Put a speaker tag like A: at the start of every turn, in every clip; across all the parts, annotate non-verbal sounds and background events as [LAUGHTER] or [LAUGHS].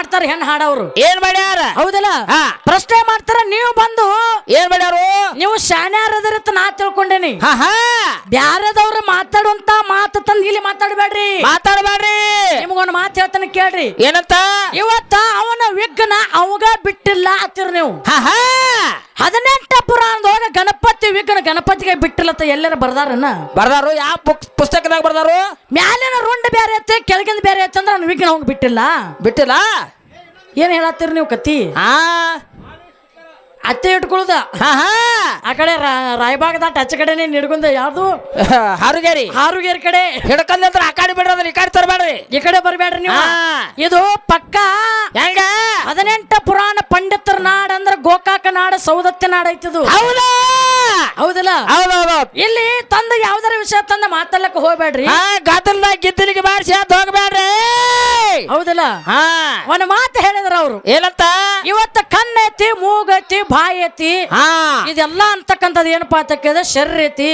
A: ಮಾಡ್ತಾರ ಹೆಣ್ ಹಾಡವ್ರು.
B: ಏನ್ ಮಾಡ್ಯಾರ?
A: ಹೌದಲ್ಲ. ಪ್ರಶ್ನೆ ಮಾಡ್ತಾರ ನೀವು ಬಂದು
B: ಏನ್ ಮಾಡ್ಯಾರು?
A: ನೀವು ಶಾನ್ಯಾರದಿರತ್ತ ನಾ ತಿಳ್ಕೊಂಡೇನಿ. ಬ್ಯಾರದವ್ರ ಮಾತಾಡುವಂತ ಮಾತು ತಂದು ಇಲ್ಲಿ ಮಾತಾಡಬೇಡ್ರಿ.
B: ಮಾತಾಡಬೇಡ್ರಿ.
A: ನಿಮ್ಗೊಂದು ಮಾತು ಹೇಳ್ತಾನೆ ಕೇಳ್ರಿ.
B: ಏನಂತ?
A: ಇವತ್ತ ಅವನ ವಿಘ್ನ ಅವಾಗ ಬಿಟ್ಟಿಲ್ಲ ಹತ್ತಿರ ನೀವು. ಹದಿನೆಂಟ ಪುರಾಣದೊಳಗ ಗಣಪತಿ ವಿಘ್ನ ಗಣಪತಿಗೆ ಬಿಟ್ಟಿಲ್ಲತ್ತ ಎಲ್ಲರ ಬರ್ದಾರನ?
B: ಬರ್ದಾರು ಯಾವ ಪುಸ್ತಕದಾಗ ಬರ್ದಾರು?
A: ಮ್ಯಾಲಿನ ರುಂಡ ಬೇರೆ ಐತೆ ಕೆಳಗಿಂದ ಬೇರೆ ಐತೆ ಅಂದ್ರೆ ಅವ್ನ ವಿಘ್ನ ಅವಂಗ ಬಿಟ್ಟಿಲ್ಲ.
B: ಬಿಟ್ಟಿಲ್ಲ?
A: ಏನ್ ಹೇಳತ್ತೀರಿ ನೀವು ಕತ್ತಿ
B: ಹಾ.
A: ಅತ್ತೆ ಇಟ್ಕೊಳ್ಳುದ ಆ ಕಡೆ ರಾಯಬಾಗದ ಕಡೆ ಕಡೆನೆ ನಿಡ್ಗುಂದ ಯಾವ್ದು
B: ಹಾರುಗೇರಿ.
A: ಹಾರುಗೇರಿ ಕಡೆ.
B: ಹಿಡ್ಕೊಂಡ್ರೆ ಆ ಕಡೆ ಬಿಡ್ರಿ ಈ ಕಡೆ ತರಬೇಡ್ರಿ.
A: ಈ ಕಡೆ ಬರ್ಬೇಡ್ರಿ ನೀವು. ಇದು ಪಕ್ಕ
B: ಹೆಂಗ?
A: ಹದಿನೆಂಟ ಪುರಾಣ ಪಂಡಿತರ ನಾಡ ಅಂದ್ರ ಗೋಕಾಕ ನಾಡ ಸೌದತ್ತಿ ನಾಡ ಐತದು.
B: ಹೌದಾ?
A: ಹೌದಲ್ಲ?
B: ಹೌದೌದು.
A: ಇಲ್ಲಿ ತಂದ ಯಾವ್ದಾರ ವಿಷಯ ತಂದ ಮಾತಾಡ್ಲಕ್ಕ ಹೋಗ್ಬೇಡ್ರಿ.
B: ಗಾತ್ರದಾಗ ಗಿದ್ದಲಿಗೆ ಬಾರಿಸಿ ಅಂತ ಹೋಗ್ಬೇಡ್ರಿ.
A: ಹೌದಲ್ಲ? ಒಂದು ಮಾತು ಹೇಳಿದ್ರ ಅವ್ರು.
B: ಏನಂತ?
A: ಇವತ್ತು ಕಣ್ಣೈತಿ ಮೂಗೈತಿ ಬಾಯಿ ಐತಿ
B: ಹಾ.
A: ಇದೆಲ್ಲ ಅಂತಕ್ಕಂಥದ್ದು ಏನಪ್ಪಾ ಅಂತ ಕೇಳಿದ್ರೆ ಶರೀರ ಐತಿ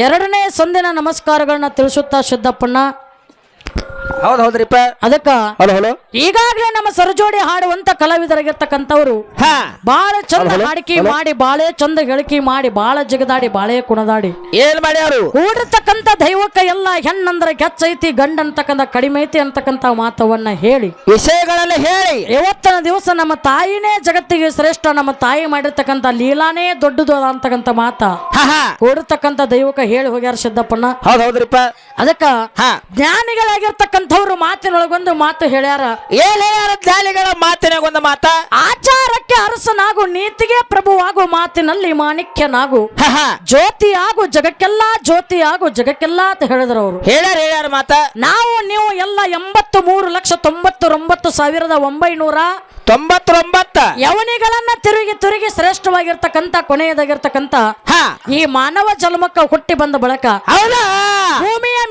A: ಎರಡನೇ ಸಂದಿನ ನಮಸ್ಕಾರಗಳನ್ನ ತಿಳಿಸುತ್ತಾ ಶುದ್ಧಪ್ಪಣ್ಣ.
B: ಹೌದ್ ಹೌದ್ರಿಪ್ಪ
A: ಅದಕ್ಕ
B: ಹಲೋ ಹಲೋ.
A: ಈಗಾಗಲೇ ನಮ್ಮ ಸರಜೋಡಿ ಹಾಡುವಂತ ಕಲಾವಿದರಾಗಿರ್ತಕ್ಕಂಥವ್ರು
B: ಹಾ.
A: ಬಾಳ ಚಂದ ಹಾಡಿಕೆ ಮಾಡಿ ಬಾಳೆ ಚಂದ ಹೇಳಿಕೆ ಮಾಡಿ ಬಾಳ ಜಗದಾಡಿ ಬಾಳೆ ಕುಣದಾಡಿ.
B: ಏನ್ ಮಾಡ್ಯಾರು
A: ಕೂಡಿರ್ತಕ್ಕಂಥ ದೈವಕ್ಕ ಎಲ್ಲ ಹೆಣ್ಣಂದ್ರ ಕೆಚ್ಚೈತಿ ಗಂಡ ಅಂತಕ್ಕಂಥ ಕಡಿಮೆ ಐತಿ ಅಂತಕ್ಕಂಥ ಮಾತವನ್ನ ಹೇಳಿ.
B: ವಿಷಯಗಳನ್ನ ಹೇಳಿ.
A: ಇವತ್ತಿನ ದಿವಸ ನಮ್ಮ ತಾಯಿನೇ ಜಗತ್ತಿಗೆ ಶ್ರೇಷ್ಠ ನಮ್ಮ ತಾಯಿ ಮಾಡಿರ್ತಕ್ಕಂಥ ಲೀಲಾನೇ ದೊಡ್ಡದು ಅಂತಕ್ಕಂಥ ಮಾತ. ಕೂಡಿರ್ತಕ್ಕಂಥ ದೈವಕ್ಕ ಹೇಳಿ ಹೋಗ್ಯಾರ ಸಿದ್ದಪ್ಪಣ್ಣ.
B: ಹೌದ್ ಹೌದ್ರಿಪ್ಪ.
A: ಅದಕ್ಕ
B: ಹಾ.
A: ಜ್ಞಾನಿಗಳಾಗಿರ್ತಕ್ಕಂಥವ್ರು ಮಾತಿನೊಳಗೊಂದು ಮಾತು ಹೇಳ್ಯಾರ.
B: ಏನ್ ಹೇಳ್ಯಾರ ದಾಲಿಗಳ ಮಾತಿನಾಗ ಒಂದು ಮಾತ?
A: ಆಚಾರಕ್ಕೆ ಅರಸನಾಗು ನೀತಿಗೆ ಪ್ರಭುವಾಗು ಮಾತಿನಲ್ಲಿ ಮಾಣಿಕ್ಯನಾಗು.
B: ಹಾ ಹಾ.
A: ಜ್ಯೋತಿ ಆಗು ಜಗಕ್ಕೆಲ್ಲ ಜ್ಯೋತಿ ಆಗು ಜಗಕ್ಕೆಲ್ಲ ಅಂತ ಹೇಳಿದ್ರು ಅವರು.
B: ಹೇಳ್ಯಾರ ಹೇಳ್ಯಾರ ಮಾತ?
A: ನಾವು ನೀವು ಎಲ್ಲ ಎಂಬತ್ತು ಮೂರು ಲಕ್ಷ ತೊಂಬತ್ತೊಂಬತ್ತು ಸಾವಿರದ ಒಂಬೈನೂರ
B: ತೊಂಬತ್ತೊಂಬತ್ತ.
A: ಯವನಿಗಳನ್ನ ತಿರುಗಿ ತಿರುಗಿ ಶ್ರೇಷ್ಠವಾಗಿರ್ತಕ್ಕಂತ ಕೊನೆಯದಾಗಿರ್ತಕ್ಕಂತ
B: ಹಾ.
A: ಈ ಮಾನವ ಜನ್ಮಕ್ಕ ಹುಟ್ಟಿ ಬಂದ ಬಳಕ
B: ಹೌದಾ?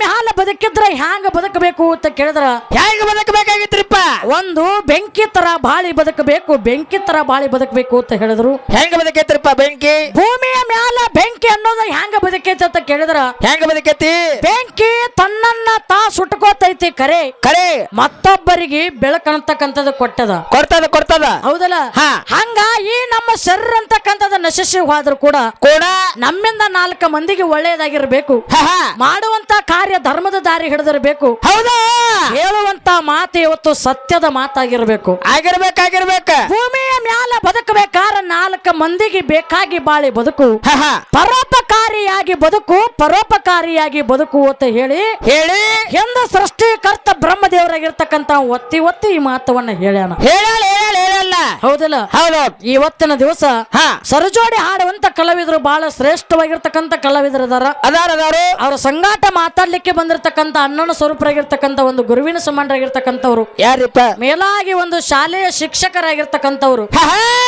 A: ಮ್ಯಾಲ ಬದುಕಿದ್ರ ಹ್ಯಾಂಗ ಬದುಕಬೇಕು ಅಂತ ಕೇಳಿದ್ರ
B: ಹ್ಯಾಂಗ ಬದುಕಬೇಕಾಗಿತ್ರಿಪ್ಪ
A: ಒಂದು ಬೆಂಕಿ ತರ ಬಾಳಿ ಬದುಕಬೇಕು ಬೆಂಕಿ ತರ ಬಾಳಿ ಬದುಕಬೇಕು ಅಂತ ಹೇಳಿದ್ರು.
B: ಹೆಂಗ ಬದುಕೈತ್ರಿಪ್ಪ ಬೆಂಕಿ?
A: ಭೂಮಿಯ ಮ್ಯಾಲ ಬೆಂಕಿ ಅನ್ನೋದು ಹ್ಯಾಂಗ ಬದುಕೈತಿ ಅಂತ ಕೇಳಿದ್ರ.
B: ಹೆಂಗ ಬದುಕೈತಿ?
A: ಬೆಂಕಿ ತನ್ನನ್ನ ತಾ ಸುಟ್ಕೋತೈತಿ ಕರೆ.
B: ಕರೆ.
A: ಮತ್ತೊಬ್ಬರಿಗೆ ಬೆಳಕನ್ನತಕ್ಕಂಥದ್ದು ಕೊಟ್ಟದ.
B: ಕೊಡ್ತದ ಕೊಡ್ತದ.
A: ಹೌದಲ್ಲ?
B: ಹಾ.
A: ಹಂಗ ಈ ನಮ್ಮ ಶರೀರ ಅಂತಕ್ಕಂಥದ್ದು ನಶಿಸಿ ಹೋದ್ರು ಕೂಡ
B: ಕೂಡ
A: ನಮ್ಮಿಂದ ನಾಲ್ಕು ಮಂದಿಗೆ ಒಳ್ಳೆಯದಾಗಿರ್ಬೇಕು. ಮಾಡುವಂತ ಕಾರ್ಯ ಧರ್ಮದ ದಾರಿ ಹಿಡಿದಿರಬೇಕು.
B: ಹೌದಾ?
A: ಹೇಳುವಂತ ಮಾತು ಇವತ್ತು ಸತ್ಯದ ಮಾತಾಗಿರಬೇಕು.
B: ಆಗಿರ್ಬೇಕಾಗಿರ್ಬೇಕು ಆಗಿರ್ಬೇಕ.
A: ಭೂಮಿಯ ಮ್ಯಾಲ ಬದುಕಬೇಕಾರ ನಾಲ್ಕು ಮಂದಿಗೆ ಬೇಕಾಗಿ ಬಾಳಿ ಬದುಕು. ಪರೋಪಕಾರಿಯಾಗಿ ಬದುಕು ಪರೋಪಕಾರಿಯಾಗಿ ಬದುಕು ಅಂತ ಹೇಳಿ.
B: ಹೇಳಿ.
A: ಎಂದ ಸೃಷ್ಟಿಕರ್ತ ಬ್ರಹ್ಮದೇವರಾಗಿರ್ತಕ್ಕಂತ ಒತ್ತಿ ಒತ್ತಿ ಈ ಮಾತವನ್ನ ಹೇಳ್ಯಾನ.
B: ಹೇಳಲ್ಲ
A: ಹೌದಲ್ಲ?
B: ಹೌದು
A: ಇವತ್ತಿನ ದಿವಸ
B: ಹಾ.
A: ಸರಜೋಡಿ ಹಾಡುವಂತ ಕಲಾವಿದರು ಬಹಳ ಶ್ರೇಷ್ಠವಾಗಿರ್ತಕ್ಕಂಥ ಕಲಾವಿದರು ಅದಾರ
B: ಅದಾರ ಅದಾರು
A: ಅವ್ರ ಸಂಗಾಟ ಮಾತಾಡ್ಲಿಕ್ಕೆ ಬಂದಿರತಕ್ಕಂತ ಅನ್ನನ ಸ್ವರೂಪರಾಗಿರ್ತಕ್ಕಂಥ ಒಂದು ಗುರುವಿನ ಸಂಬಂಧರಾಗಿರ್ತಕ್ಕಂಥವ್ರು
B: ಯಾರಿಪ್ಪ?
A: ಮೇಲಾಗಿ ಒಂದು ಶಾಲೆಯ ಶಿಕ್ಷಕರಾಗಿರ್ತಕ್ಕಂಥವ್ರು.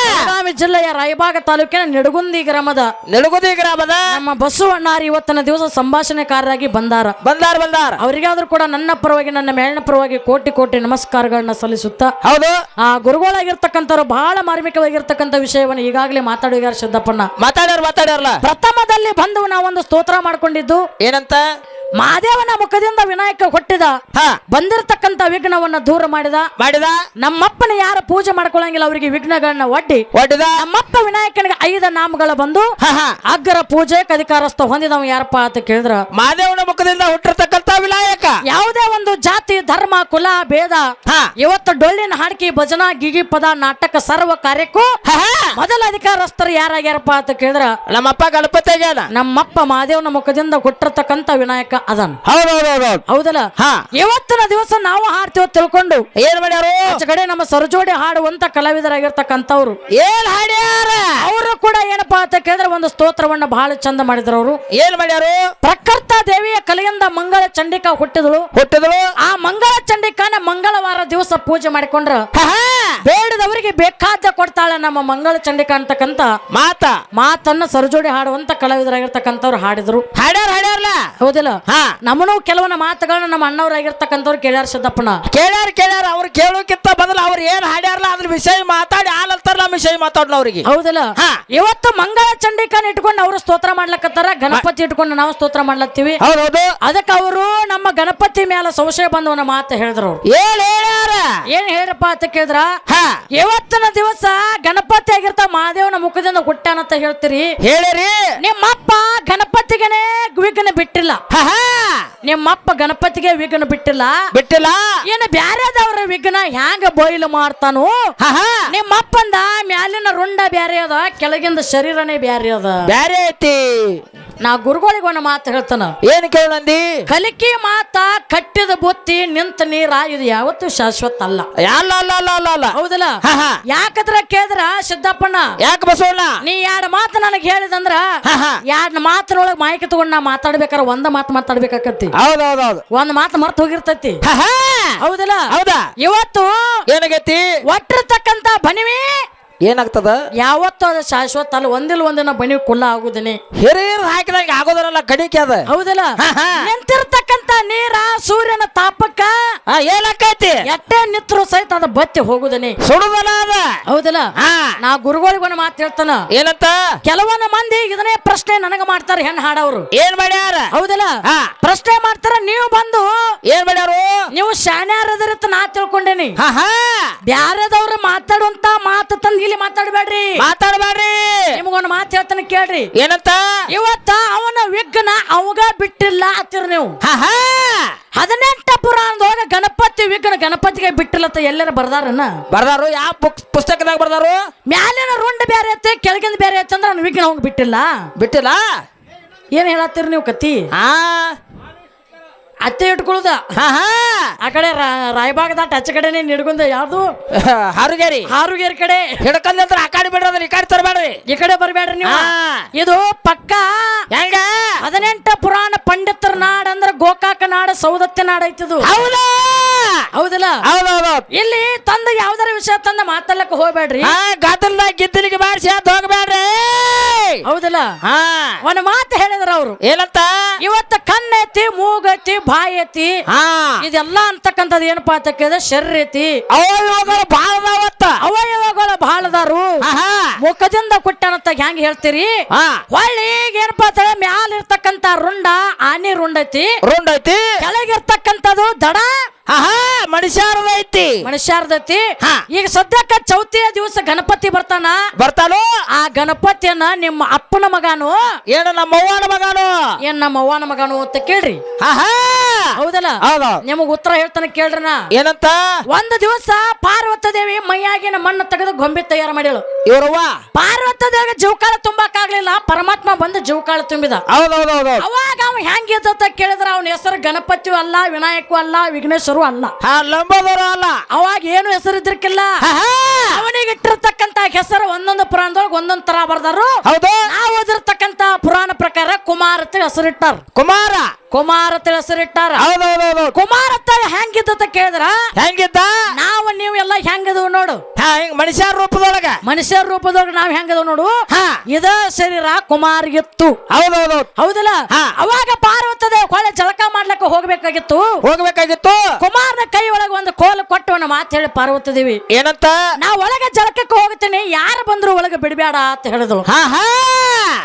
A: ಬೆಳಗಾವಿ ಜಿಲ್ಲೆಯ ರಾಯಬಾಗ ತಾಲೂಕಿನ ನಿಡಗುಂದಿ ಗ್ರಾಮದ
B: ನೆಡುಗುಂದಿ ಗ್ರಾಮದ?
A: ನಮ್ಮ ಬಸವಣ್ಣಾರಿ ಇವತ್ತಿನ ದಿವಸ ಸಂಭಾಷಣೆಕಾರರಾಗಿ ಬಂದಾರ.
B: ಬಂದಾರ ಬಂದಾರ.
A: ಅವರಿಗಾದ್ರೂ ಕೂಡ ನನ್ನ ಪರವಾಗಿ ನನ್ನ ಮೇಲಿನ ಪರವಾಗಿ ಕೋಟಿ ಕೋಟಿ ನಮಸ್ಕಾರಗಳನ್ನ ಸಲ್ಲಿಸುತ್ತಾ
B: ಹೌದು.
A: ಆ ಗುರುಗಳಾಗಿರ್ತಕ್ಕಂಥವ್ರು ಬಹಳ ಮಾರ್ಮಿಕವಾಗಿರ್ತಕ್ಕಂಥ ವಿಷಯವನ್ನು ಈಗಾಗಲೇ ಮಾತಾಡಿದಾರೆ ಸಿದ್ದಪ್ಪಣ್ಣ
B: ಮಾತಾಡ್ಯಾರ ಮಾತಾಡ್ಯಾರಲ್ಲ?
A: ಪ್ರಥಮದಲ್ಲಿ ಬಂದು ನಾವೊಂದು ಸ್ತೋತ್ರ ಮಾಡ್ಕೊಂಡಿದ್ದು
B: ಏನಂತ?
A: ಮಹಾದೇವನ ಮುಖದಿಂದ ವಿನಾಯಕ ಹೊಟ್ಟಿದ
B: ಹಾ.
A: ಬಂದಿರತಕ್ಕಂತ ವಿಘ್ನವನ್ನ ದೂರ ಮಾಡಿದ.
B: ಮಾಡಿದ.
A: ನಮ್ಮಪ್ಪನ ಯಾರ ಪೂಜೆ ಮಾಡ್ಕೊಳಂಗಿಲ್ಲ ಅವರಿಗೆ ವಿಘ್ನಗಳನ್ನ ಒಡ್ಡಿ.
B: ಒಡ್ಡಿದ.
A: ನಮ್ಮಪ್ಪ ವಿನಾಯಕನಿಗೆ ಐದು ನಾಮಗಳ ಬಂದು
B: ಹಾ ಹಾ.
A: ಅಗ್ರ ಪೂಜೆ ಅಧಿಕಾರಸ್ಥ ಹೊಂದಿದವ ಯಾರಪ್ಪ ಅಂತ ಕೇಳಿದ್ರ
B: ಮಾದೇವನ ಮುಖದಿಂದ ಹುಟ್ಟಿರ್ತಕ್ಕಂತ ವಿನಾಯಕ.
A: ಯಾವುದೇ ಒಂದು ಜಾತಿ ಧರ್ಮ ಕುಲ ಭೇದ
B: ಹಾ.
A: ಇವತ್ತು ಡೊಳ್ಳಿನ ಹಾಡಿಕೆ ಭಜನಾ ಗಿಗಿ ಪದ ನಾಟಕ ಸರ್ವ ಕಾರ್ಯಕ್ಕೂ
B: ಹಾ ಹಾ.
A: ಮೊದಲ ಅಧಿಕಾರಸ್ಥರು ಯಾರಾಗ್ಯಾರಪ್ಪ ಅಂತ ಕೇಳಿದ್ರ
B: ನಮ್ಮಪ್ಪ ಗಣಪತಿ ಆಗ್ಯಾನ
A: ನಮ್ಮಪ್ಪ ಮಹಾದೇವನ ಮುಖದಿಂದ ಹುಟ್ಟಿರ್ತಕ್ಕಂತ ವಿನಾಯಕ ಅದನ್ ಹೌದಲ್ಲ?
B: ಹಾ.
A: ಇವತ್ತಿನ ದಿವಸ ನಾವು ಹಾಡ್ತೀವ ತಿಳ್ಕೊಂಡು.
B: ಏನ್ ಮಾಡ್ಯಾರು?
A: ಆಚೆ ಕಡೆ ನಮ್ಮ ಸರಜೋಡಿ ಹಾಡುವಂತ ಕಲಾವಿದರಾಗಿರ್ತಕ್ಕಂಥವ್ರು.
B: ಏನ್ ಹಾಡ್ಯಾರ?
A: ಅವರು ಕೂಡ ಏನಪ್ಪಾ ಅಂತ ಕೇಳಿದ್ರೆ ಒಂದು ಸ್ತೋತ್ರವನ್ನ ಬಹಳ ಚಂದ ಮಾಡಿದ್ರು ಅವರು
B: ಏನ್ ಮಾಡ್ಯಾರು?
A: ಪ್ರಕರ್ತ ದೇವಿಯ ಕಲೆಯಿಂದ ಮಂಗಳ ಚಂಡಿಕಾ ಹುಟ್ಟಿದಳು.
B: ಹುಟ್ಟಿದಳು?
A: ಆ ಮಂಗಳ ಚಂಡಿಕಾನ ಮಂಗಳವಾರ ದಿವಸ ಪೂಜೆ ಮಾಡಿಕೊಂಡ್ರ. ಬೇಡದವರಿಗೆ ಬೇಕಾದ ಕೊಡ್ತಾಳೆ ನಮ್ಮ ಮಂಗಳ ಚಂಡಿಕಾ ಅಂತಕ್ಕಂತ
B: ಮಾತ.
A: ಮಾತನ್ನ ಸರಜೋಡಿ ಹಾಡುವಂತ ಕಲಾವಿದರಾಗಿರ್ತಕ್ಕಂಥವ್ರು ಹಾಡಿದ್ರು.
B: ಹಾಡ್ಯಾರ ಹಾಡ್ಯಾರಲ್ಲ
A: ಹೌದಿಲ್ಲ?
B: ಹಾ.
A: ನಮ್ಮನು ಕೆಲವನ್ನ ಮಾತುಗಳನ್ನ ನಮ್ಮ ಅಣ್ಣವ್ರಾಗಿರ್ತಕ್ಕಂಥವ್ರು ಕೇಳ್ಯಾರ ಸಿದ್ದಪ್ಪನ
B: ಕೇಳ್ಯಾರ ಕೇಳ್ಯಾರ ಅವ್ರು ಕೇಳೋಕ್ಕಿಂತ ಬದಲು ಅವ್ರು ಏನ್ ಹಾಡ್ಯಾರಲ್ಲ ಅದ್ರ ವಿಷಯ ಮಾತಾಡಿ ಆಲಂತಾರಲ್ಲ ವಿಷಯ ಮಾತಾಡ್ಲ ಅವ್ರಿಗೆ.
A: ಹೌದಲ್ಲ?
B: ಹಾ.
A: ಇವತ್ತು ಮಂಗಳ ಚಂಡಿಕಾನ ಇಟ್ಕೊಂಡು ಅವರು ಸ್ತೋತ್ರ ಮಾಡ್ಲಕತ್ತಾರ ಗಣಪತಿ ಇಟ್ಕೊಂಡು ನಾವು ಸ್ತೋತ್ರ ಮಾಡ್ಲತ್ತೀವಿ.
B: ಹೌದೌದು.
A: ಅದಕ್ಕೆ ಅವರು ನಮ್ಮ ಗಣಪತಿ ಮೇಲೆ ಸಂಶಯ ಬಂದವನ ಮಾತು ಹೇಳಿದ್ರು
B: ಏನ್ ಹೇಳ್ಯಾರ?
A: ಏನ್ ಹೇಳ್ರಪ್ಪ ಅಂತ ಕೇಳಿದ್ರ?
B: ಹಾ.
A: ಇವತ್ತಿನ ದಿವಸ ಗಣಪತಿ ಆಗಿರ್ತಾವ ಮಹಾದೇವನ ಮುಖದಿಂದ ಹುಟ್ಟಾನಂತ ಹೇಳ್ತೀರಿ.
B: ಹೇಳಿರಿ.
A: ನಿಮ್ಮಪ್ಪ ಗಣಪತಿಗೆನೆ ವಿಘ್ನ ಬಿಟ್ಟಿಲ್ಲ.
B: ಹಾ.
A: ನಿಮ್ಮಪ್ಪ ಗಣಪತಿಗೆ ವಿಘ್ನ ಬಿಟ್ಟಿಲ್ಲ?
B: ಬಿಟ್ಟಿಲ್ಲ.
A: ಏನು ಬ್ಯಾರೆದವ್ರ ವಿಘ್ನ ಹ್ಯಾಂಗ ಬೊಯ್ಲು ಮಾಡ್ತಾನು. ನಿಮ್ಮಪ್ಪಂದ ಮ್ಯಾಲಿನ ರುಂಡ ಬ್ಯಾರೆ ಅದ ಕೆಳಗಿಂದ ಶರೀರನೇ ಬ್ಯಾರೆ ಅದ.
B: ಬ್ಯಾರೆ ಐತಿ.
A: ನಾ ಗುರುಗಳಿಗೆ ಒಂದು ಮಾತು ಹೇಳ್ತಾನ.
B: ಏನ್ ಕೇಳಂದಿ
A: ಕಲಿಕೆ ಮಾತ ಕಟ್ಟಿದ ಬುತ್ತಿ ನಿಂತ ನೀರ ಇದು ಯಾವತ್ತೂ ಶಾಶ್ವತ ಅಲ್ಲ
B: ಅಲ್ಲ ಅಲ್ಲ ಅಲ್ಲ ಅಲ್ಲ. ಅಲ್ಲ
A: ಹೌದಲ್ಲ ಯಾಕಂದ್ರ ಕೇಳಿದ್ರ ಸಿದ್ದಪ್ಪಣ್ಣ?
B: ಯಾಕೆ ಬಸವಣ್ಣ?
A: ನೀ ಎರಡು ಮಾತು ನನಗೆ ಹೇಳಿದಂದ್ರ ಎರಡು ಮಾತಿನೊಳಗೆ ಮಾಹಿತಿ ತಗೊಂಡ್ ನಾ ಮಾತಾಡ್ಬೇಕಾರ ಒಂದ ಮಾತು ಮಾತಾಡ್ಬೇಕಾಕತಿ
B: ಹೌದೌದೌದು
A: ಒಂದ್ ಮಾತು ಮರ್ತ ಹೋಗಿರ್ತೈತಿ. ಹೌದಲ್ಲ?
B: ಹೌದಾ?
A: ಇವತ್ತು
B: ಏನಾಗೈತಿ?
A: ಒಟ್ಟಿರ್ತಕ್ಕಂತ ಬನಿವಿ
B: ಏನಾಗ್ತದ?
A: ಯಾವತ್ತೂ ಅದು ಶಾಶ್ವತ ಅಲ್ಲ ಒಂದಿಲ್ಲ ಒಂದಿನ ಬನಿ ಕುಲ್ಲ ಆಗುದಿನಿ.
B: ಹಿರಿಯರು ಹಾಕಿದಾಗ ಆಗೋದರಲ್ಲ ಕಡಿಕೆ ಅದ?
A: ಹೌದಲ್ಲ. ನಿಂತಿರ್ತಕ್ಕಂತ ನೀರ ಸೂರ್ಯನ ತಾಪಕ್ಕ
B: ಏನಾಕೈತಿ
A: ಎಟ್ಟೆ ನಿತ್ರು ಸಹಿತ ಅದ ಬತ್ತಿ ಹೋಗುದನಿ.
B: ಸುಡುದಲ್ಲ ಅದ?
A: ಹೌದಲ್ಲ? ನಾ ಗುರುಗಳಿಗೆ ಒಂದು ಮಾತು ಹೇಳ್ತಾನ.
B: ಏನಂತ?
A: ಕೆಲವೊಂದು ಮಂದಿ ಇದನ್ನೇ ಪ್ರಶ್ನೆ ನನಗ ಮಾಡ್ತಾರ ಹೆಣ್ಣು ಹಾಡವ್ರು.
B: ಏನ್ ಮಾಡ್ಯಾರ?
A: ಹೌದಲ್ಲ? ಪ್ರಶ್ನೆ ಮಾಡ್ತಾರ ನೀವು ಬಂದು
B: ಏನ್ ಮಾಡ್ಯಾರು?
A: ನೀವು ಶಾನ್ಯಾರದಿರತ್ತ ನಾ ತಿಳ್ಕೊಂಡೇನಿ. ಬ್ಯಾರದವ್ರು ಮಾತಾಡುವಂತ ಮಾತು ತಂದು ಇಲ್ಲಿ ಮಾತಾಡ್ಬೇಡ್ರಿ.
B: ಮಾತಾಡ್ಬೇಡ್ರಿ.
A: ನಿಮಗೊಂದು ಮಾತು ಹೇಳ್ತಾನೆ ಕೇಳ್ರಿ.
B: ಏನಂತ?
A: ಇವತ್ತ ಅವನ ವಿಘ್ನ ಅವಾಗ ಬಿಟ್ಟಿಲ್ಲ ಅತ್ತಿರ ನೀವು. ಹದಿನೆಂಟ ಪುರಾಣದೊಳಗ ಗಣಪತಿ ವಿಘ್ನ ಗಣಪತಿಗೆ ಬಿಟ್ಟಿಲ್ಲತ್ತ ಎಲ್ಲರ ಬರ್ದಾರನ?
B: ಬರ್ದಾರು? ಯಾವ ಬುಕ್ ಪುಸ್ತಕದಾಗ ಬರ್ದಾರು?
A: ಮ್ಯಾಲಿನ ರುಂಡ ಬೇರೆ ಐತೆ ಕೆಳಗಿಂದ ಬೇರೆ ಐತೆ ಅಂದ್ರೆ ಅವ್ನ ವಿಘ್ನ ಅವಾಗ ಬಿಟ್ಟಿಲ್ಲ.
B: ಬಿಟ್ಟಿಲ್ಲ?
A: ಏನ್ ಹೇಳತ್ತೀರಿ ನೀವು ಕತ್ತಿ
B: ಹಾ
A: ಅತ್ತೆ ಇಟ್ಕೊಳ್ಳುದ
B: ಹಾ ಹಾ.
A: ಆ ಕಡೆ ರಾ- ರಾಯಬಾಗ್ ಟಚ್ ಕಡೆನೆ ನಿಡ್ಕೊಂಡ ಯಾವ್ದು [LAUGHS]
B: ಹಾರುಗೇರಿ.
A: ಹಾರುಗೇರಿ ಕಡೆ.
B: ಹಿಡ್ಕಂದ್ರ ಆ ಕಡೆ ಬಿಡ್ರದ್ರ ಈ ಕಡೆ ತರಬೇಡ್ರಿ
A: ಈ ಕಡೆ ಬರ್ಬೇಡ್ರಿ ನೀವು.
B: ಹಾ.
A: ಇದು ಪಕ್ಕ?
B: ಹೆಂಗ?
A: ಐತಿದು.
B: ಹೌದಾ?
A: ಹೌದಲ್ಲ?
B: ಹೌದೌದು.
A: ಇಲ್ಲಿ ತಂದ ಯಾವ್ದಾರ ವಿಷಯ ತಂದ ಮಾತಾಡ್ಲಕ್ಕ ಹೋಗ್ಬೇಡ್ರಿ.
B: ಗಿದ್ದಲಿಗೆ ಬಾರಿಸಿ ಅಂತ ಹೋಗ್ಬೇಡ್ರಿ.
A: ಹೌದಲ್ಲ?
B: ಹಾ.
A: ಒಂದ್ ಮಾತು ಹೇಳಿದ್ರ ಅವ್ರು.
B: ಏನಂತ?
A: ಇವತ್ತ ಕಣ್ಣೈತಿ ಮೂಗೈತಿ ಬಾಯಿ ಐತಿ
B: ಹಾ.
A: ಇದೆಲ್ಲ ಅಂತಕ್ಕಂಥದ್ದು ಏನಪ್ಪಾ ಅಂತ ಕೇಳಿದ್ರೆ ಶರೀರ ಐತಿ
B: ಅವಯವಗಳು ಅದಾವತ್ತ
A: ಅವಯವಗಳು ಬಹಳದಾರು ಮುಖದಿಂದ ಕುಟ್ಟನಂತ ಹೆಂಗ್ ಹೇಳ್ತೀರಿ? ಹೊಳ್ಳಿ ಏನಪ್ಪಾ ಅಂತ ಮ್ಯಾಲ ಇರ್ತಕ್ಕಂತ ರುಂಡ ಆನಿ ರುಂಡ ರುಂಡೈತಿ.
B: ರುಂಡ್ ಐತಿ
A: ಕೆಳಗಿರ್ತಕ್ಕಂಥದ್ದು ದಡ
B: ಹಾ ಹಾ ಮನುಷ್ಯರದ ಐತಿ.
A: ಮನುಷ್ಯರ್ದೈತಿ. ಈಗ ಸದ್ಯಕ್ಕ ಚೌತಿಯ ದಿವಸ ಗಣಪತಿ ಬರ್ತಾನ.
B: ಬರ್ತಾನೋ?
A: ಆ ಗಣಪತಿಯನ್ನ ನಿಮ್ಮ ಅಪ್ಪನ ಮಗನು
B: ಏನ ನಮ್ಮ ಅವ್ವನ ಮಗನು?
A: ಏನ್ ನಮ್ಮ ಅವ್ವನ ಮಗನು ಅಂತ ಕೇಳ್ರಿ. ಹೌದಲ್ಲ?
B: ಹೌದ.
A: ನಿಮಗ ಉತ್ತರ ಹೇಳ್ತಾನೆ ಕೇಳ್ರಿ ನಾ
B: ಏನಂತ?
A: ಒಂದ್ ದಿವಸ ಪಾರ್ವತ ದೇವಿ ಮೈಯಾಗಿನ ಮಣ್ಣು ತೆಗೆದು ಗೊಂಬೆ ತಯಾರ ಮಾಡಿಳು
B: ಇವ್ರವ್ವ?
A: ಪಾರ್ವತ ದೇವಿ ಜೀವಕಾಲ ತುಂಬಾಕ್ ಆಗ್ಲಿಲ್ಲ ಪರಮಾತ್ಮ ಬಂದು ಜೀವಕಾಲ ತುಂಬಿದ.
B: ಹೌದೌದೌದು.
A: ಅವಾಗ ಅವ್ ಹೆಂಗಿದ್ದ ಕೇಳಿದ್ರ? ಅವನ ಹೆಸರು ಗಣಪತಿಯೂ ಅಲ್ಲ ವಿನಾಯಕೂ ಅಲ್ಲ ವಿಘ್ನೇಶ್ವರು ಅಲ್ಲ.
B: ಹಾ ಲಂಬೋದರ ಅಲ್ಲ.
A: ಅವಾಗ ಏನು ಹೆಸರು ಇದ್ರಕ್ಕಿಲ್ಲ ಅವನಿಗೆ ಇಟ್ಟಿರ್ತಕ್ಕಂತ ಹೆಸರು ಒಂದೊಂದು ಪುರಾಣದೊಳಗೆ ಒಂದೊಂದು ತರ ಬರ್ದಾರು.
B: ಹೌದು.
A: ನಾವು ಓದಿರ್ತಕ್ಕಂತ ಪುರಾಣ ಪ್ರಕಾರ ಕುಮಾರ ಅಂತ ಹೆಸರಿಟ್ಟಾರ.
B: ಕುಮಾರ.
A: ಕುಮಾರ ಅಂತ ಹೆಸರಿಟ್ಟಾರ
B: ಹೌದೌದೌದು.
A: ಕುಮಾರ ಅಂತ ಹೆಂಗಿದ್ದ ಕೇಳಿದ್ರ?
B: ಹೆಂಗಿದ್ದ?
A: ನಾವು ನೀವು ಎಲ್ಲ ಹೆಂಗದವು ನೋಡು.
B: ಹಿಂಗ್ ಮನುಷ್ಯ ರೂಪದೊಳಗ?
A: ಮನುಷ್ಯ ರೂಪದೊಳಗ ನಾವ್ ಹೆಂಗದವು ನೋಡು. ಇದ ಶರೀರ ಕುಮಾರ್ಗಿತ್ತು.
B: ಹೌದೌದು.
A: ಹೌದಲ್ಲ. ಅವಾಗ ಪಾರ್ವತದ ಹೊಳೆ ಜಳಕ ಮಾಡ್ಲಕ್ಕ ಹೋಗ್ಬೇಕಾಗಿತ್ತು.
B: ಹೋಗ್ಬೇಕಾಗಿತ್ತು?
A: ಕುಮಾರನ ಕೈ ಒಳಗ ಒಂದು ಕೋಲು ಕೊಟ್ಟು ನಮ್ಮ ಮಾತು ಹೇಳಿ ಪಾರ್ವತದೇವಿ.
B: ಏನಂತ?
A: ನಾ ಒಳಗ ಜಳಕಕ್ಕೆ ಹೋಗ್ತೀನಿ ಯಾರು ಬಂದ್ರು ಒಳಗ ಬಿಡಬೇಡ ಅಂತ ಹೇಳಿದ್ರು
B: ಹಾ ಹಾ.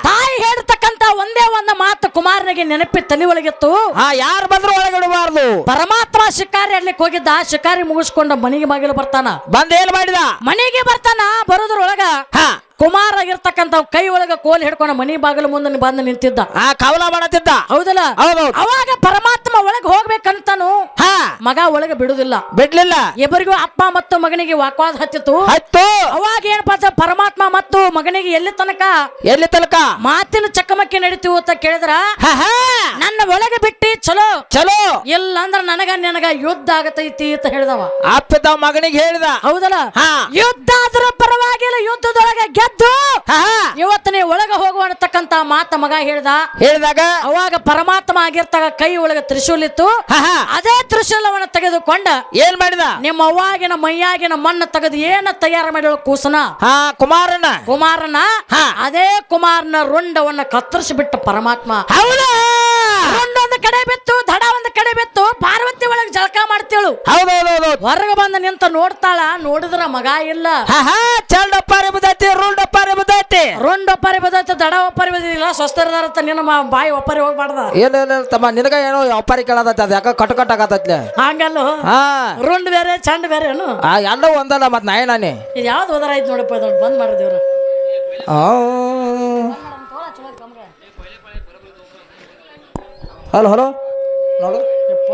A: ತಾಯಿ ಹೇಳ್ತಕ್ಕಂತ ಒಂದೇ ಒಂದು ಮಾತು ಕುಮಾರನಿಗೆ ನೆನಪಿ ತಲೆ ಒಳಗಿತ್ತು
B: ಹಾ ಯಾರು ಬಂದ್ರು ಒಳಗಿಡಬಾರ್ದು
A: ಪರಮಾತ್ಮ ಶಿಕಾರಿ ಆಡ್ಲಿಕ್ಕೆ ಹೋಗಿದ್ದ ಶಿಕಾರಿ ಮುಗಿಸ್ಕೊಂಡ ಮನೆಗೆ ಬಾಗಿಲು ಬರ್ತಾನ.
B: ಬಂದ್ ಏನ್ ಮಾಡಿದ?
A: ಮನೆಗೆ ಬರ್ತಾನ ಬರೋದ್ರೊಳಗ
B: ಹಾ.
A: ಕುಮಾರ ಆಗಿರ್ತಕ್ಕಂತ ಕೈ ಒಳಗ ಕೋಲ್ ಹಿಡ್ಕೊಂಡು ಮನಿ ಬಾಗಿಲು ಮುಂದೆ ಬಂದು ನಿಂತಿದ್ದ.
B: ಆ ಕವಲ ಮಾಡತಿದ್ದ
A: ಹೌದಲ್ಲ?
B: ಹೌದು
A: ಅವಾಗ ಪರಮಾತ್ಮ ಒಳಗೆ ಹೋಗ್ಬೇಕಂತಾನು
B: ಹಾ.
A: ಮಗ ಒಳಗೆ ಬಿಡುದಿಲ್ಲ.
B: ಬಿಡ್ಲಿಲ್ಲ.
A: ಇಬ್ಬರಿಗೂ ಅಪ್ಪ ಮತ್ತು ಮಗನಿಗೆ ವಾಕ್ವಾದ ಹತ್ತಿತ್ತು.
B: ಹತ್ತು.
A: ಅವಾಗ ಏನಪ್ಪಾ ಅಂತ ಪರಮಾತ್ಮ ಮತ್ತು ಮಗನಿಗೆ ಎಲ್ಲಿ ತನಕ
B: ಎಲ್ಲಿ ತನಕ?
A: ಮಾತಿನ ಚಕಮಕಿ ನಡೀತೀವಿ ಅಂತ ಕೇಳಿದ್ರ ನನ್ನ ಒಳಗೆ ಬಿಟ್ಟಿ ಚಲೋ.
B: ಚಲೋ.
A: ಇಲ್ಲ ಅಂದ್ರ ನನಗ ನನಗ ಯುದ್ಧ ಆಗತೈತಿ ಅಂತ ಹೇಳಿದವ.
B: ಅಪ್ಪಿದ ಮಗನಿಗೆ ಹೇಳಿದ.
A: ಹೌದಲ್ಲ?
B: ಹಾ.
A: ಯುದ್ಧ ಆದ್ರೂ ಪರವಾಗಿಲ್ಲ ಯುದ್ಧದೊಳಗೆ ಗೆದ್ದು
B: ಇವತ್ತನೇ
A: ಇವತ್ತು ನೀ ಒಳಗ ಹೋಗುವ ಅನ್ನತಕ್ಕಂತ ಮಾತ ಮಗ ಹೇಳ್ದ.
B: ಹೇಳಿದಾಗ?
A: ಅವಾಗ ಪರಮಾತ್ಮ ಆಗಿರ್ತಾಗ ಕೈ ಒಳಗ ತ್ರಿಶೂಲ್ ಇತ್ತು. ಅದೇ ತ್ರಿಶೂಲವನ್ನ ತೆಗೆದುಕೊಂಡ.
B: ಏನ್ ಮಾಡಿದ?
A: ನಿಮ್ಮ ಅವ್ವಾಗಿನ ಮೈಯಾಗಿನ ಮಣ್ಣ ತೆಗೆದು ಏನ ತಯಾರು ಮಾಡಿದ ಕೂಸನ?
B: ಕುಮಾರನ.
A: ಕುಮಾರನ?
B: ಹಾ.
A: ಅದೇ ಕುಮಾರನ ರುಂಡವನ್ನ ಕತ್ತರಿಸಿ ಬಿಟ್ಟ ಪರಮಾತ್ಮ.
B: ಹೌದಾ?
A: ರುಂಡೊಂದು ಕಡೆ ಬಿತ್ತು ದಡ ಒಂದು ಕಡೆ ಬಿತ್ತು ಪಾರ್ವತಿ ಒಳಗ್ ಜಳಕ ಮಾಡ್ತೇಳು.
B: ಹೌದೌದೌದು.
A: ಹೊರಗೆ ಬಂದ ನಿಂತ ನೋಡ್ತಾಳ ನೋಡಿದ್ರ ಮಗ ಇಲ್ಲ.
B: ಚಂಡ ಡಪ್ಪಾರಿ ಬದೈತಿ ರೂಲ್ ಡಪ್ಪಾರಿ ಬದೈತಿ
A: ರೊಂಡ್ ಒಪ್ಪರಿ ಬದೈತೆ ದಡ ಒಪ್ಪರಿ ಬದಿಲ್ಲ ಸ್ವಸ್ಥರದಾರತ್ತ ನಿನ್ನ ಮ- ಬಾಯಿ ಒಪ್ಪರಿ ಹೋಗ್ಬಾರ್ದ.
B: ಇಲ್ಲ ಇಲ್ಲ ಇಲ್ಲ ತಮ್ಮ ನಿನಗ ಏನೋ ವ್ಯಾಪಾರಿ ಕೇಳದತ್ತ ಅದ ಯಾಕ ಕಟ್ಟು ಕಟ್ ಆಗತ್ತೈತ್ಲೆ.
A: ಹಂಗಲ್ಲ?
B: ಹಾ.
A: ರುಂಡ್ ಬೇರೆ ಚಂಡ ಬೇರೆ ಏನು?
B: ಆ ಎಲ್ಲ ಒಂದಲ್ಲ ಮತ್ತೆ ನಾಯಿ ನಾನೇ.
A: ಇದು ಯಾವ್ದು ಹೋದರ ಆಯ್ತು ನೋಡಪ್ಪ ಇದೊಂದು ಬಂದ್ ಮಾಡಿದೇವ್ರು
B: ಹಲೋ ಹಲೋ. ನೋಡು.
A: ಯಪ್ಪ.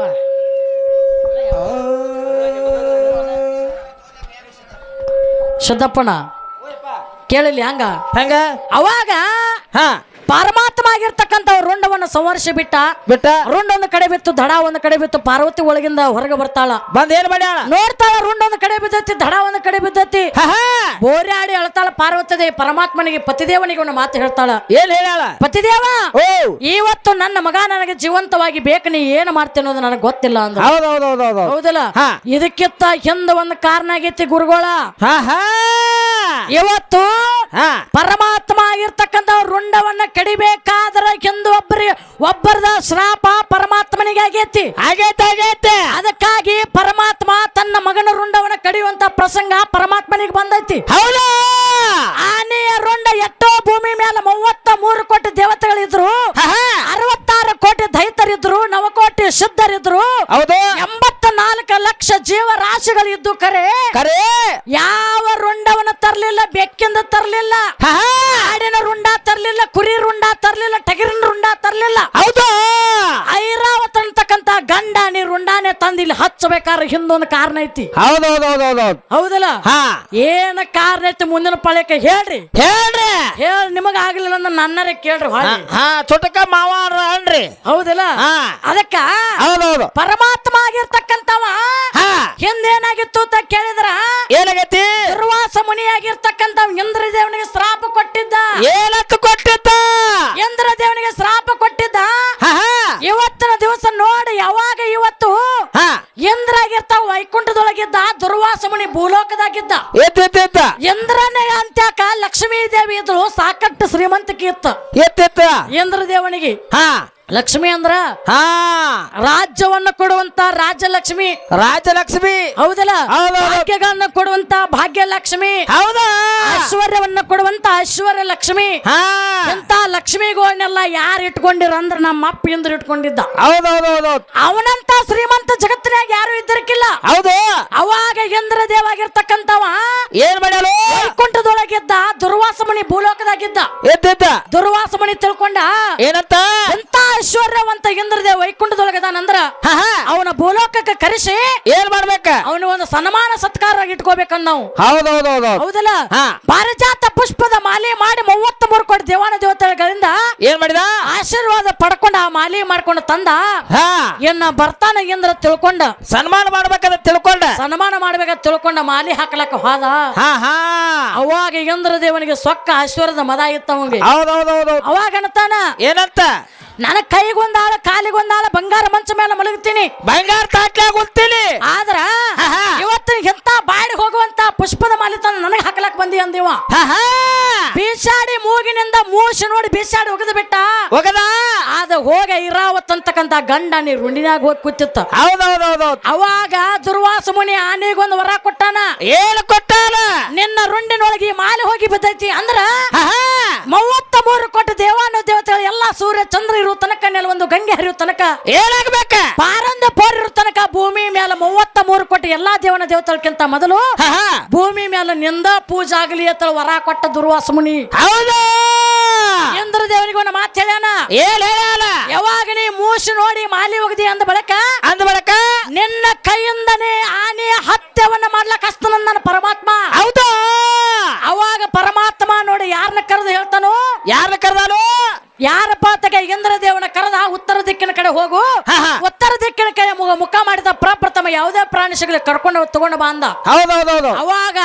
A: ಶುದ್ಧಪ್ಪಣ ಕೇಳಿಲ್ಲ ಹಂಗ?
B: ಹೆಂಗ?
A: ಅವಾಗ
B: ಹಾ.
A: ಪರಮಾತ್ಮ ಆಗಿರ್ತಕ್ಕಂಥ ರುಂಡವನ್ನು ಸಂವರ್ಷ ಬಿಟ್ಟ
B: ಬಿಟ್ಟ.
A: ರುಂಡ ಒಂದು ಕಡೆ ಬಿತ್ತು ದಡ ಒಂದು ಕಡೆ ಬಿತ್ತು ಪಾರ್ವತಿ ಒಳಗಿಂದ ಹೊರಗೆ ಬರ್ತಾಳ.
B: ಬಂದ ಏನ್ ಮಾಡ್ಯಾಳ?
A: ನೋಡ್ತಾಳ ರುಂಡ ಒಂದು ಕಡೆ ಬಿದ್ದತಿ ದಡ ಒಂದು ಕಡೆ ಬಿದ್ದತಿ. ಬೋರ್ಯಾಡಿ ಅಳ್ತಾಳ ಪಾರ್ವತಿ ದೇ ಪರಮಾತ್ಮನಿಗೆ ಪತಿದೇವನಿಗೆ ಒಂದು ಮಾತು ಹೇಳ್ತಾಳ.
B: ಏನ್ ಹೇಳ
A: ಪತಿದೇವ
B: ಓ.
A: ಇವತ್ತು ನನ್ನ ಮಗ ನನಗೆ ಜೀವಂತವಾಗಿ ಬೇಕು ನೀ ಏನು ಮಾಡ್ತೇನೆ ಅನ್ನೋದು ನನಗೆ ಗೊತ್ತಿಲ್ಲ ಅಂದ
B: ಹೌದೌದೌದೌದು.
A: ಹೌದಲ್ಲ. ಇದಕ್ಕಿಂತ ಹಿಂದ ಒಂದು ಕಾರಣ ಆಗೈತಿ ಗುರುಗಳ. ಇವತ್ತು ಪರಮಾತ್ಮ ಆಗಿರ್ತಕ್ಕಂಥ ರುಂಡವನ್ನ ಕಡಿಬೇಕಾದ್ರ ಎಂದು ಒಬ್ಬರಿ ಒಬ್ಬರದ ಶ್ರಾಪ ಪರಮಾತ್ಮನಿಗೆ ಆಗೈತಿ.
B: ಆಗೈತೆ ಆಗೈತೆ.
A: ಅದಕ್ಕಾಗಿ ಪರಮಾತ್ಮ ತನ್ನ ಮಗನ ರುಂಡವನ ಕಡಿಯುವಂತ ಪ್ರಸಂಗ ಪರಮಾತ್ಮನಿಗೆ ಬಂದೈತಿ.
B: ಹೌದಾ?
A: ಆನೆಯ ರುಂಡ ಎಷ್ಟೋ ಭೂಮಿ ಮೇಲೆ ಮೂವತ್ತ ಮೂರು ಕೋಟಿ ದೇವತೆಗಳಿದ್ರು. ಅರವತ್ತಾರು ಕೋಟಿ ದೈತರಿದ್ರು ನವಕೋಟಿ ಶುದ್ಧರಿದ್ರು.
B: ಹೌದು.
A: ಎಂಬತ್ತ ನಾಲ್ಕು ಲಕ್ಷ ಜೀವರಾಶಿಗಳಿದ್ದು ಕರೆ.
B: ಕರೆ.
A: ಯಾವ ರುಂಡವನ ತರಲಿಲ್ಲ ಬೆಕ್ಕಿಂದ ತರ್ಲಿಲ್ಲ
B: ಹಾ ಹಾ
A: ಆಡಿನ ರುಂಡ ತರ್ಲಿಲ್ಲ ಕುರಿ ರುಂಡ ತರ್ಲಿಲ್ಲ ಟಗರಿನ ರುಂಡ ತರ್ಲಿಲ್ಲ
B: ಹೌದು
A: ಐರಾವತ ಅಂತಕ್ಕಂತ ಗಂಡ ನೀ ರುಂಡಾನೆ ತಂದು ಇಲ್ಲಿ ಹಚ್ಚಬೇಕಾದ್ರೆ ಹಿಂದೊಂದು ಕಾರಣ ಐತಿ.
B: ಹೌದೌದೌದೌದು.
A: ಹೌದಲ್ಲ?
B: ಹಾ.
A: ಏನ ಕಾರಣ ಐತಿ ಮುಂದಿನ ಪಳಕ್ಕೆ ಹೇಳ್ರಿ.
B: ಹೇಳ್ರಿ.
A: ಹೇಳ್ ನಿಮಗ ಆಗ್ಲಿಲ್ಲ ಅಂದ್ರೆ ನನ್ನರೇ ಕೇಳ್ರಿ
B: ಹಾ,
A: ಹೊಳ್ಳಿ.
B: ಹಾ ಚುಟಕ ಮಾವ ಅನ್ರಿ.
A: ಹೌದಲ್ಲ?
B: ಹಾ.
A: ಅದಕ್ಕ ಪರಮಾತ್ಮ ಆಗಿರ್ತಕ್ಕಂಥವ
B: ಹಾ.
A: ಹಿಂದೇನಾಗಿತ್ತು ಅಂತ ಕೇಳಿದ್ರ?
B: ಏನಾಗೈತಿ?
A: ದುರ್ವಾಸ ಮುನಿಯಾಗಿರ್ತಕ್ಕಂಥ ಇಂದ್ರ ದೇವನಿಗೆ ಶ್ರಾಪ ಕೊಟ್ಟಿದ್ದ.
B: ಏನತ್ತು ಕೊಟ್ಟಿದ್ದ?
A: ಇಂದ್ರ ದೇವನಿಗೆ ಶ್ರಾಪ ಕೊಟ್ಟಿದ್ದ?
B: ಹಾ ಹಾ.
A: ಇವತ್ತಿನ ದಿವಸ ನೋಡಿ ಯಾವಾಗ ಇವತ್ತು
B: ಹಾ.
A: ಇಂದ್ರ ವೈಕುಂಠದೊಳಗಿದ್ದ ದುರ್ವಾಸ ಮುನಿ ಭೂಲೋಕದಾಗಿದ್ದ.
B: ಎತ್ತ ಎತ್ತ ಎತ್ತ
A: ಇಂದ್ರನೇ ಅಂತ್ಯಾಕ ಲಕ್ಷ್ಮೀ ದೇವಿ ಇದ್ರು ಸಾಕಷ್ಟು ಶ್ರೀಮಂತಿಕೆ ಇತ್ತು. ಇಂದ್ರ ದೇವನಿಗೆ
B: ಹಾ.
A: ಲಕ್ಷ್ಮಿ ಅಂದ್ರ?
B: ಹಾ.
A: ರಾಜ್ಯವನ್ನ ಕೊಡುವಂತ ರಾಜಲಕ್ಷ್ಮಿ.
B: ರಾಜಲಕ್ಷ್ಮಿ.
A: ಹೌದಲ್ಲ. ಭಾಗ್ಯಗಳನ್ನ ಕೊಡುವಂತ ಭಾಗ್ಯಲಕ್ಷ್ಮಿ.
B: ಹೌದಾ?
A: ಐಶ್ವರ್ಯವನ್ನ ಕೊಡುವಂತ ಐಶ್ವರ್ಯ ಲಕ್ಷ್ಮಿ
B: ಹಾ.
A: ಎಂತ ಲಕ್ಷ್ಮಿಗಳನ್ನೆಲ್ಲ ಯಾರು ಇಟ್ಕೊಂಡಿರ ಅಂದ್ರ ನಮ್ಮ ಅಪ್ಪ ಇಂದ್ರ ಇಟ್ಕೊಂಡಿದ್ದ.
B: ಹೌದೌದೌದು.
A: ಅವನಂತ ಶ್ರೀಮಂತ ಜಗತ್ತಿನಾಗ ಯಾರು ಇದ್ದಿರಕಿಲ್ಲ.
B: ಹೌದು.
A: ಅವಾಗ ಇಂದ್ರ ದೇವಾಗಿರ್ತಕ್ಕಂಥವ
B: ಏನ್ ಮಾಡ್ಯಾಳು?
A: ವೈಕುಂಠದೊಳಗಿದ್ದ ದುರ್ವಾಸ ಮುನಿ ಭೂಲೋಕದಾಗಿದ್ದ.
B: ಎತ್ತ ಎತ್ತ
A: ದುರ್ವಾಸ ಮುನಿ ತಿಳ್ಕೊಂಡ
B: ಏನಂತ?
A: ಎಂತ ಐಶ್ವರ್ಯವಂತ ಇಂದ್ರದೇವ ವೈಕುಂಠದೊಳಗದಾನಂದ್ರ ಅವನ ಭೂಲೋಕಕ್ಕೆ ಕರೆಸಿ
B: ಏನ್ ಮಾಡ್ಬೇಕ?
A: ಅವನು ಒಂದು ಸನ್ಮಾನ ಸತ್ಕಾರ ಇಟ್ಕೋಬೇಕಂದ್ ನಾವು.
B: ಹೌದೌದೌದು.
A: ಹೌದಲ್ಲ. ಪಾರಿಜಾತ ಪುಷ್ಪದ ಮಾಲೆ ಮಾಡಿ ಮೂವತ್ತ ಮೂರು ಕೋಟಿ ದೇವಾನ ದೇವತೆಗಳಿಂದ
B: ಏನ್ ಮಾಡಿದ?
A: ಆಶೀರ್ವಾದ ಪಡ್ಕೊಂಡು ಆ ಮಾಲೆ ಮಾಡ್ಕೊಂಡು ತಂದ
B: ಹಾ.
A: ಎನ್ನ ಬರ್ತಾನ ಇಂದ್ರ ತಿಳ್ಕೊಂಡ.
B: ಸನ್ಮಾನ ಮಾಡ್ಬೇಕಂತ ತಿಳ್ಕೊಂಡ?
A: ಸನ್ಮಾನ ಮಾಡ್ಬೇಕಂತ ತಿಳ್ಕೊಂಡ ಮಾಲಿ ಹಾಕ್ಲಕ್ಕ ಹೋದ. ಅವಾಗ ಇಂದ್ರ ದೇವನಿಗೆ ಸೊಕ್ಕ ಐಶ್ವರ್ಯದ ಮದ ಇತ್ತ ಅವಾಗ.
B: ಏನಂತ?
A: ನನ್ನ ಕೈಗೊಂದಾಳ ಕಾಲಿಗೊಂದಾಳ ಬಂಗಾರ ಮಂಚ ಮೇಲೆ ಮಲಗ್ತೀನಿ
B: ಬಂಗಾರ ತಾಟ್ಲಾಗ ಉಂತೀನಿ
A: ಆದ್ರ. ಇವತ್ತು ಎಂತ ಬಾಡಿ ಹೋಗುವಂತ ಪುಷ್ಪದ ಮಾಲಿ ತಂದು ನನಗೆ ಹಾಕ್ಲಕ್ ಬಂದಿ ಅಂದಿವ ಬೀಸಾಡಿ ಮೂಗಿನಿಂದ ಮೂಸಿ ನೋಡಿ ಬೀಸಾಡಿ ಒಗದು ಬಿಟ್ಟ.
B: ಹೋಗದ
A: ಅದ ಹೋಗ ಇರಾವತ್ ಅಂತಕ್ಕಂತ ಗಂಡ ನೀ ರುಂಡಿನಾಗ ಹೋಗಿ ಕೂತಿತ್ತ.
B: ಹೌದೌದೌದು.
A: ಅವಾಗ ದುರ್ವಾಸ ಮುನಿ ಆನೆಗೊಂದು ವರ ಕೊಟ್ಟಾನ.
B: ಏನು ಕೊಟ್ಟಾನ?
A: ನಿನ್ನ ರುಂಡಿನೊಳಗೆ ಈ ಮಾಲೆ ಹೋಗಿ ಬಿದ್ದೈತಿ ಅಂದ್ರ ಮೂವತ್ತ ಮೂರು ಕೋಟಿ ದೇವಾನು ದೇವತೆಗಳು ಎಲ್ಲಾ ಸೂರ್ಯ ಚಂದ್ರ ಇರುವ ತನಕ ನೆಲ ಒಂದು ಗಂಗೆ ಹರಿಯುವ ತನಕ
B: ಏನಾಗ್ಬೇಕ?
A: ಪಾರಂದ ಪೋರ್ ಇರುವ ತನಕ ಭೂಮಿ ಮೇಲೆ ಮೂವತ್ತ ಮೂರು ಕೊಟ್ಟು ಎಲ್ಲಾ ದೇವನ ದೇವತೆಗಳಕ್ಕಿಂತ ಮೊದಲು ಭೂಮಿ ಮೇಲೆ ನಿಂದ ಪೂಜಾ ಆಗಲಿ ಅಂತ ವರ ಕೊಟ್ಟ ದುರ್ವಾಸ ಮುನಿ.
B: ಹೌದು.
A: ಇಂದ್ರ ದೇವನಿಗೆ ಒಂದು ಮಾತು ಹೇಳ್ಯಾನ?
B: ಏನ್ ಹೇಳ
A: ಯಾವಾಗ ನೀ ಮೂಸು ನೋಡಿ ಮಾಲಿ ಹೋಗದಿ ಅಂದ ಬಳಕ
B: ಅಂದ ಬಳಕ
A: ನಿನ್ನ ಕೈಯಿಂದನೇ ಆನೆಯ ಹತ್ಯವನ್ನ ಮಾಡ್ಲಕ್ ಹಸ್ತನ ನನ್ನ ಪರಮಾತ್ಮ.
B: ಹೌದು?
A: ಅವಾಗ ಪರಮಾತ್ಮ ನೋಡಿ ಯಾರನ್ನ ಕರೆದು ಹೇಳ್ತಾನೋ?
B: ಯಾರನ್ನ ಕರ್ದಾನು?
A: ಯಾರಪ್ಪ ತಗ ಇಂದ್ರ ದೇವನ ಕರೆದ ಉತ್ತರ ದಿಕ್ಕಿನ ಕಡೆ ಹೋಗು. ಉತ್ತರ ದಿಕ್ಕಿನ ಕಡೆ ಮುಖ ಮುಖ ಮಾಡಿದ ಪ್ರಪ್ರಥಮ ಯಾವುದೇ ಪ್ರಾಣಿ ಸಿಗಲಿ ಕರ್ಕೊಂಡು ತಗೊಂಡು ಬಂದ
B: ಹೌದೌದೌದು.
A: ಅವಾಗ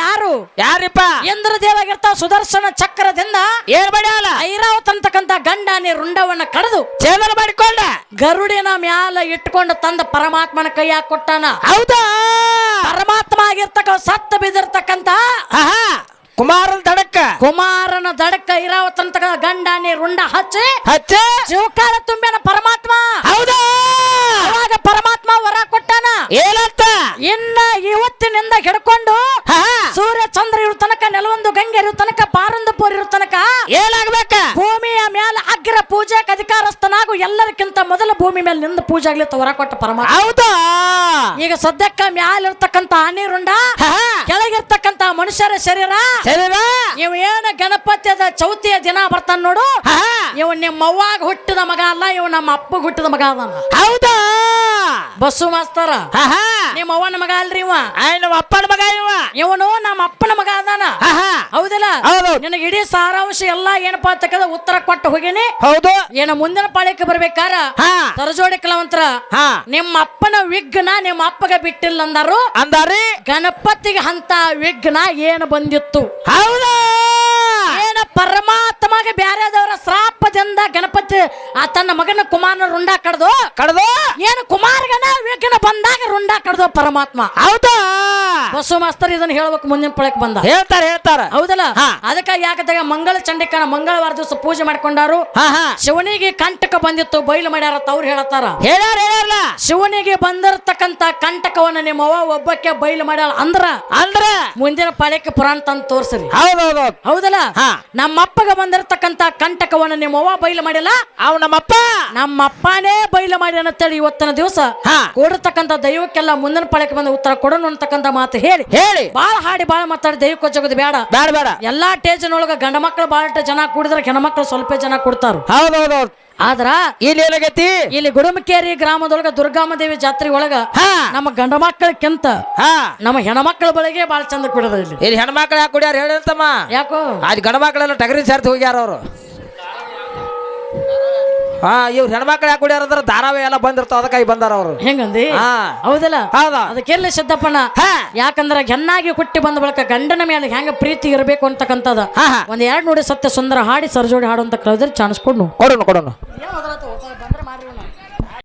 A: ಯಾರು?
B: ಯಾರಿಪ್ಪ?
A: ಇಂದ್ರ ದೇವಾಗಿರ್ತಾವ ಸುದರ್ಶನ ಚಕ್ರದಿಂದ
B: ಏನ್ ಮಾಡ್ಯಾಳ
A: ಐರಾವತ್ ಅಂತಕ್ಕಂತ ಗಂಡಾನಿ ರುಂಡವನ್ನ ಕರೆದು
B: ಛೇದನ ಮಾಡಿಕೊಂಡ?
A: ಗರುಡಿನ ಮ್ಯಾಲ ಇಟ್ಕೊಂಡು ತಂದ ಪರಮಾತ್ಮನ ಕೈಯಾಗ ಕೊಟ್ಟಾನ.
B: ಹೌದಾ?
A: ಪರಮಾತ್ಮ ಆಗಿರ್ತಕ್ಕ ಸತ್ತ ಬಿದ್ದಿರ್ತಕ್ಕಂತ
B: ಕುಮಾರನ್ ದಡಕ್ಕ.
A: ಕುಮಾರನ ದಡಕ್ಕ ಇರಾವತಂತ ಗಂಡ ನೀ ರುಂಡ ಹಚ್ಚಿ
B: ಹಚ್ಚ.
A: ಜೀವಕಾಲ ತುಂಬ್ಯಾನ ಪರಮಾತ್ಮ.
B: ಹೌದಾ?
A: ಅವಾಗ ಪರಮಾತ್ಮ ವರ ಕೊಟ್ಟಾನ.
B: ಏನಂತ?
A: ಇನ್ನ ಇವತ್ತಿನಿಂದ ಹಿಡ್ಕೊಂಡು ಸೂರ್ಯ ಚಂದ್ರ ಇರೋ ತನಕ ನೆಲವೊಂದು ಗಂಗೆ ಇರೋ ತನಕ ಪಾರಂದಪುರ ಇರೋ ತನಕ
B: ಏನಾಗ್ಬೇಕ?
A: ಭೂಮಿಯ ಮೇಲೆ ಅಗ್ರ ಪೂಜೆಗೆ ಅಧಿಕಾರಸ್ಥನಾಗು ಎಲ್ಲರಿಗಿಂತ ಮೊದಲ ಭೂಮಿ ಮೇಲೆ ನಿಂದ ಪೂಜೆ ಆಗ್ಲಿ ತವರ ಕೊಟ್ಟ ಪರಮಾತ್ಮ.
B: ಹೌದಾ?
A: ಈಗ ಸದ್ಯಕ್ಕ ಮ್ಯಾಲಿರ್ತಕ್ಕಂತ ಆನಿರುಂಡ
B: ಹಾ
A: ಕೆಳಗಿರ್ತಕ್ಕಂತ ಮನುಷ್ಯರ ಶರೀರ
B: ಶರೀರ?
A: ಇವ ಏನ ಗಣಪತಿಯದ ಚೌತಿಯ ದಿನ ಬರ್ತಾನ ನೋಡು. ಇವ ನಿಮ್ಮ ಅವ್ವಾಗ ಹುಟ್ಟಿದ ಮಗ ಅಲ್ಲ ಇವ ನಮ್ಮ ಅಪ್ಪಗ ಹುಟ್ಟಿದ ಮಗ ಅದ
B: ಹೌದಾ?
A: ಬಸ್ಸು ಮಾಸ್ತರ ನಿಮ್ಮ ಅವ್ವನ ಮಗ ಅಲ್ರಿ ಇವ.
B: ನಮ್ಮ ಅಪ್ಪನ ಮಗ ಇವ.
A: ಇವನು ನಮ್ಮ ಅಪ್ಪನ ಮಗ ಅದಾನ. ಹೌದಿಲ್ಲ?
B: ಹೌದು.
A: ನಿನಗೆ ಇಡೀ ಸಾರಾಂಶ ಎಲ್ಲಾ ಏನಪ್ಪಾ ಅಂತ ಉತ್ತರ ಕೊಟ್ಟು ಹೋಗಿನಿ.
B: ಹೌದು.
A: ಏನ ಮುಂದಿನ ಪಾಳ್ಯಕ್ಕೆ ಬರ್ಬೇಕಾರ? ತರಜೋಡಿ ಕಲಾವಂತರ
B: ಹಾ.
A: ನಿಮ್ಮ ಅಪ್ಪನ ವಿಘ್ನ ನಿಮ್ಮ ಅಪ್ಪಗ ಬಿಟ್ಟಿಲ್ಲ ಅಂದಾರು?
B: ಅಂದಾರಿ?
A: ಗಣಪತಿಗೆ ಅಂತ ವಿಘ್ನ ಏನು ಬಂದಿತ್ತು?
B: ಹೌದಾ?
A: ಏನ ಪರಮಾತ್ಮಗೆ ಬ್ಯಾರೆದವರ ಶ್ರಾಪದಿಂದ ಗಣಪತಿ ಆ ತನ್ನ ಮಗನ ಕುಮಾರನ ರುಂಡ ಕಡ್ದು
B: ಕಡ್ದು?
A: ಏನು ಕುಮಾರಗನ ವಿಘ್ನ ಬಂದಾಗ ರುಂಡ ಕಡ್ದು ಪರಮಾತ್ಮ.
B: ಹೌದಾ?
A: ಬಸವ ಮಾಸ್ತರ್ ಇದನ್ನ ಹೇಳ್ಬೇಕು ಮುಂದಿನ ಪಳಕ್ ಬಂದ.
B: ಹೇಳ್ತಾರ ಹೇಳ್ತಾರ.
A: ಹೌದಲ್ಲ. ಅದಕ್ಕ ಯಾಕಂದಾಗ ಮಂಗಳ ಚಂಡಿಕನ ಮಂಗಳವಾರ ದಿವಸ ಪೂಜೆ ಮಾಡ್ಕೊಂಡಾರು? ಶಿವನಿಗೆ ಕಂಟಕ ಬಂದಿತ್ತು ಬಯಲು ಮಾಡ್ಯಾರ ತವ್ರು ಅವ್ರು ಹೇಳತ್ತಾರ
B: ಹೇಳ್ಯಾರ ಹೇಳ್ಯಾರಲ್ಲ?
A: ಶಿವನಿಗೆ ಬಂದಿರತಕ್ಕಂತ ಕಂಟಕವನ್ನ ನಿಮ್ಮ ಒಬ್ಬಕ್ಕೆ ಬಯಲು ಮಾಡ್ಯಾಳ ಅಂದ್ರ?
B: ಅಂದ್ರ?
A: ಮುಂದಿನ ಪಳಕ್ಕೆ ಪುರಾಣ ತಂದು ತೋರ್ಸ್ರಿ.
B: ಹೌದೌದು
A: ಹೌದಲ್ಲ?
B: ನಮ್ಮಪ್ಪಗ
A: ನಮ್ಮ ಬಂದಿರತಕ್ಕಂತ ಕಂಟಕವನ್ನ ನಿಮ್ಮ ಅವ್ವ ಬಯಲು ಮಾಡಿಲ್ಲ
B: ಅವ್ ನಮ್ಮಪ್ಪ.
A: ನಮ್ಮಪ್ಪನೇ ಬಯಲು ಮಾಡಿ ಅಂತೇಳಿ ಇವತ್ತಿನ ದಿವಸ
B: ಹಾ.
A: ಕೂಡಿರ್ತಕ್ಕಂಥ ದೈವಕ್ಕೆಲ್ಲ ಮುಂದಿನ ಪಳಕ್ಕೆ ಬಂದ ಉತ್ತರ ಕೊಡೋಣ ಅಂತಕ್ಕಂತ ಮಾತು ಹೇಳಿ.
B: ಹೇಳಿ.
A: ಬಾಳ ಹಾಡಿ ಬಾಳ ಮಾತಾಡಿ ದೈವಕ್ಕೆ ಜಗದು ಬೇಡ.
B: ಬೇಡ ಬೇಡ.
A: ಎಲ್ಲಾ ಟೇಜನೊಳಗ ಗಂಡ ಮಕ್ಕಳು ಬಾಳ ಜನ ಕೂಡಿದ್ರೆ ಮಕ್ಕಳು ಸ್ವಲ್ಪ ಜನ ಕೊಡ್ತಾರ.
B: ಹೌದೌದೌದು.
A: ಆದ್ರ
B: ಇಲ್ಲಿ ಏನಾಗೈತಿ?
A: ಇಲ್ಲಿ ಗುಡುಮಕೇರಿ ಗ್ರಾಮದೊಳಗ ದುರ್ಗಾಮ ದೇವಿ ಜಾತ್ರೆ ಒಳಗ
B: ಹಾ.
A: ನಮ್ಮ ಗಂಡ ಮಕ್ಕಳಕ್ಕಿಂತ
B: ಹಾ.
A: ನಮ್ಮ ಹೆಣ್ಮಕ್ಳ ಬಳಿಗೆ ಬಾಳ ಚಂದ ಕುಡದ ಇಲ್ಲಿ.
B: ಇಲ್ಲಿ ಹೆಣ್ಮಕ್ಳು ಯಾಕೆ ಕುಡಿಯಾರ ಹೇಳಿರ್ತಮ್ಮ
A: ಯಾಕೋ?
B: ಅದು ಗಂಡ ಮಕ್ಕಳೆಲ್ಲ ಟಗರಿ ಸೇರ್ತಿ ಹೋಗ್ಯಾರ ಅವರು. ಹಾ ಇವ್ರು ಹೆಣ್ಮಕ್ಳು ಯಾಕೆ ಕುಡಿಯಾರ ಅಂದ್ರೆ ಧಾರಾವಾಹಿ ಎಲ್ಲ ಬಂದಿರ್ತಾವ ಅದಕ್ಕೆ ಬಂದಾರ ಅವರು.
A: ಹೆಂಗಂದಿ?
B: ಹಾ.
A: ಹೌದಲ್ಲ?
B: ಹೌದಾ
A: ಅದಕ್ಕೆಲ್ಲ ಸಿದ್ದಪ್ಪಣ್ಣ?
B: ಹಾ.
A: ಯಾಕಂದ್ರ ಹೆಣ್ಣಾಗಿ ಹುಟ್ಟಿ ಬಂದ ಬಳಿಕ ಗಂಡನ ಮೇಲೆ ಹೆಂಗ ಪ್ರೀತಿ ಇರಬೇಕು ಅಂತಕ್ಕಂಥದ್ದು
B: ಹಾ ಹಾ.
A: ಒಂದ್ ಎರಡ್ ನೋಡಿ ಸತ್ಯ ಸುಂದರ ಹಾಡಿ ಸರ್ಜೋಡಿ ಹಾಡುವಂತ ಕಳೆದ್ರೆ ಚಾನ್ಸ್ ಕೊಡ್ನು
B: ಕೊಡೋಣ ಕೊಡೋಣ.